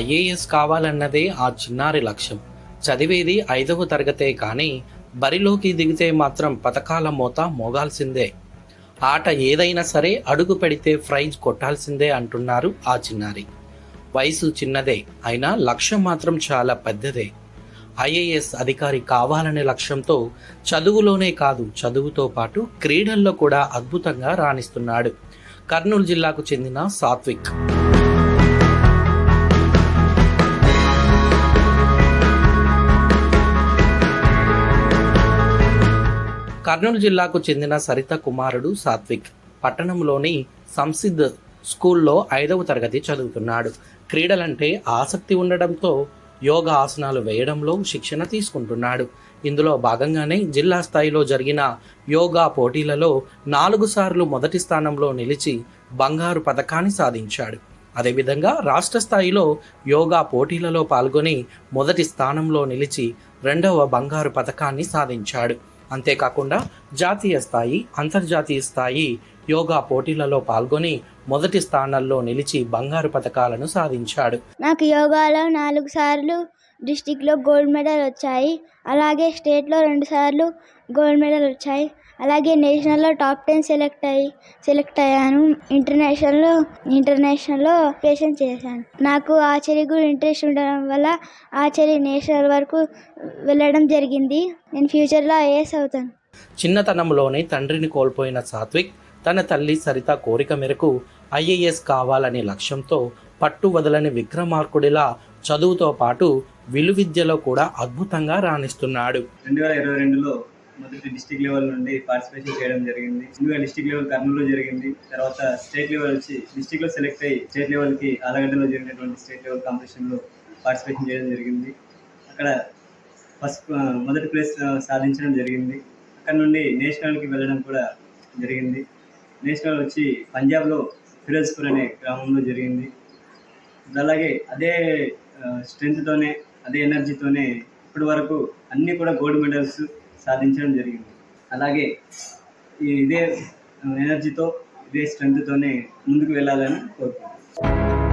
IAS కావాలన్నదే ఆ చిన్నారి లక్ష్యం. చదివేది ఐదవ తరగతే కానీ బరిలోకి దిగితే మాత్రం పథకాల మోత మోగాల్సిందే. ఆట ఏదైనా సరే అడుగు పెడితే ప్రైజ్ కొట్టాల్సిందే అంటున్నారు ఆ చిన్నారి. వయసు చిన్నదే అయినా లక్ష్యం మాత్రం చాలా పెద్దదే. ఐఏఎస్ అధికారి కావాలనే లక్ష్యంతో చదువులోనే కాదు చదువుతో పాటు క్రీడల్లో కూడా అద్భుతంగా రాణిస్తున్నాడు. కర్నూలు జిల్లాకు చెందిన సాత్విక్. కర్నూలు జిల్లాకు చెందిన సరిత కుమారుడు సాత్విక్ పట్టణంలోని సంసిద్ స్కూల్లో ఐదవ తరగతి చదువుతున్నాడు. క్రీడలంటే ఆసక్తి ఉండడంతో యోగా ఆసనాలు వేయడంలో శిక్షణ తీసుకుంటున్నాడు. ఇందులో భాగంగానే జిల్లా స్థాయిలో జరిగిన యోగా పోటీలలో నాలుగు సార్లు మొదటి స్థానంలో నిలిచి బంగారు పథకాన్ని సాధించాడు. అదేవిధంగా రాష్ట్ర స్థాయిలో యోగా పోటీలలో పాల్గొని మొదటి స్థానంలో నిలిచి రెండవ బంగారు పథకాన్ని సాధించాడు. అంతేకాకుండా జాతీయ స్థాయి అంతర్జాతీయ స్థాయి యోగా పోటీలలో పాల్గొని మొదటి స్థానాల్లో నిలిచి బంగారు పథకాలను సాధించాడు. నాకు యోగాలో నాలుగు సార్లు డిస్టిక్లో గోల్డ్ మెడల్ వచ్చాయి. అలాగే స్టేట్లో రెండు సార్లు గోల్డ్ మెడల్ వచ్చాయి. అలాగే నేషనల్లో టాప్ టెన్ సెలెక్ట్ అయ్యి సెలెక్ట్ అయ్యాను. ఇంటర్నేషనల్లో ఇంటర్నేషనల్లో పేషెంట్ చేశాను. నాకు ఆర్చరీ కూడా ఇంట్రెస్ట్ ఉండడం వల్ల ఆర్చరీ నేషనల్ వరకు వెళ్ళడం జరిగింది. నేను ఫ్యూచర్లో ఐఏఎస్ అవుతాను. చిన్నతనంలోనే తండ్రిని కోల్పోయిన సాత్విక్ తన తల్లి సరిత కోరిక మేరకు ఐఏఎస్ కావాలనే లక్ష్యంతో పట్టు వదలని విక్రమార్కుడిలా చదువుతో పాటు విలువిద్యలో కూడా అద్భుతంగా రాణిస్తున్నాడు. రెండు వేల ఇరవై రెండులో మొదటి డిస్టిక్ లెవెల్ నుండి పార్టిసిపేషన్ చేయడం జరిగింది. ముందుగా డిస్టిక్ లెవెల్ కర్నూలులో జరిగింది. తర్వాత స్టేట్ లెవెల్ వచ్చి డిస్టిక్లో సెలెక్ట్ అయ్యి స్టేట్ లెవెల్కి ఆలగడ్డలో జరిగినటువంటి స్టేట్ లెవెల్ కాంపిటీషన్లో పార్టిసిపేషన్ చేయడం జరిగింది. అక్కడ ఫస్ట్ మొదటి ప్లేస్ సాధించడం జరిగింది. అక్కడ నుండి నేషనల్కి వెళ్ళడం కూడా జరిగింది. నేషనల్ వచ్చి పంజాబ్లో ఫిరోజ్పూర్ అనే గ్రామంలో జరిగింది. అలాగే అదే స్ట్రెంగ్త్తోనే అదే ఎనర్జీతోనే ఇప్పటి వరకు అన్నీ కూడా గోల్డ్ మెడల్స్ సాధించడం జరిగింది. అలాగే ఈ ఇదే ఎనర్జీతో ఇదే స్ట్రెంగ్త్తోనే ముందుకు వెళ్ళాలని కోరుకుంటున్నాను.